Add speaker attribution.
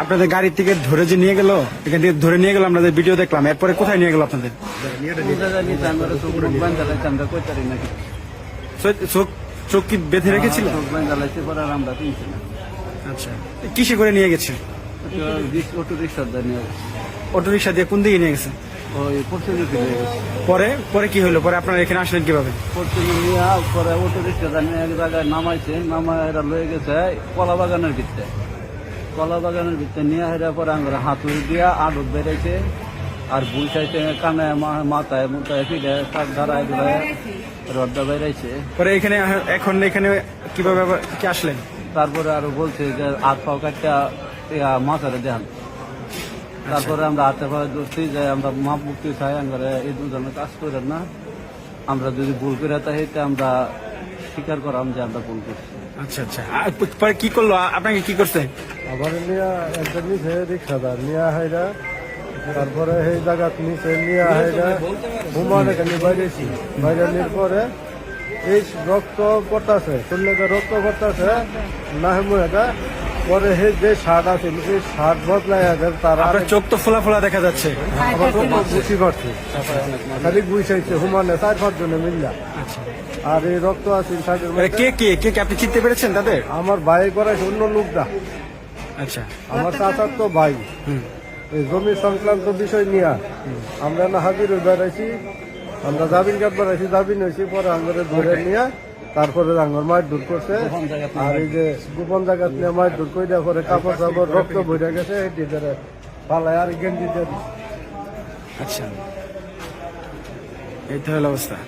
Speaker 1: আপনাদের গাড়ি থেকে ধরে যে নিয়ে গেল এখান থেকে ধরে নিয়ে গেল আপনাদের ভিডিও দেখলাম এরপরে কোথায় নিয়ে গেল আপনাদের?
Speaker 2: চোখ
Speaker 1: চোখ- কি বেঁধে রেখেছিল?
Speaker 2: কিনছি না।
Speaker 1: আচ্ছা। কিসে করে নিয়ে গেছে?
Speaker 2: অটো।
Speaker 1: রিক্সা দিয়ে কোন দিকে নিয়ে গেছে? পরে পরে কি হলো? পরে আপনারা এখানে আসলেন কীভাবে?
Speaker 2: পরে অটো রিক্সা দানি এক জায়গায় নামাইছে নামায় লয়ে গেছে কলা বাগানের ভিতরে। কলা বাগানের ভিতরে নিয়ে হেরা পরে আমরা হাতুড়ি দিয়া আড়ত বেড়েছে। আর বুঝাইছে কানে মা- মাথায় মুথায় ফিরে তার ধারায় ধরায় রডটা বেড়াইছে
Speaker 1: পরে এখানে এখন এখানে কীভাবে কি আসলেন?
Speaker 2: তারপরে আরও বলছে যে হাত পাও কাটটা মাথারে দেখান। তারপরে আমরা হাতে পায়ে ধরছি যে আমরা মাপ মুক্তি চাই আমরা এই দুজনে কাজ করেন না। আমরা যদি ভুল করে থাকি তা আমরা স্বীকার করাম যে আমরা ভুল করছি।
Speaker 1: আচ্ছা আচ্ছা। আর পরে কি করল? আপনাকে কি করছে?
Speaker 3: আবার নিয়া একজন নিচে রিক্সাদার। নিয়া হাইরা তারপরে সেই জায়গাত নিচে নিয়া হাইরা হুমান এখানে বাইরেছি বাইরে নিয়ে পরে এই রক্ত পড়তেছে শরীরে রক্ত পড়তাছে না হেমু এটা পরে যে শার্ট আছে সেই শার্ট বদলাই আছে তারা
Speaker 1: আপনার চোখ তো ফোলা ফোলা দেখা যাচ্ছে।
Speaker 3: আবার চোখ বুঝি পারছে খালি বুঝাইছে হুমানে চার পাঁচ জনে মিললা।
Speaker 1: আচ্ছা
Speaker 3: আর এই রক্ত আছে
Speaker 1: কে কে কে কে আপনি চিনতে পেরেছেন তাদের?
Speaker 3: আমার ভাই করাইছে অন্য লোকটা।
Speaker 1: আচ্ছা।
Speaker 3: আমার চাচার তো ভাই।
Speaker 1: হুম।
Speaker 3: এই জমি সংক্রান্ত বিষয় নিয়ে আমরা না হাজির বেড়াইছি আমরা জামিন কার্ড বেড়াইছি জামিন হয়েছি পরে আমাদের ধরে নিয়ে তারপরে ডাঙর মাছ দূর করছে। আর এই যে গোপন জায়গা নিয়ে মাছ দূর করে দেওয়ার পরে কাপড় চাপড় রক্ত বইরে গেছে এটি ধরে পালায় আর গেঞ্জি।
Speaker 1: আচ্ছা। এই তো অবস্থা।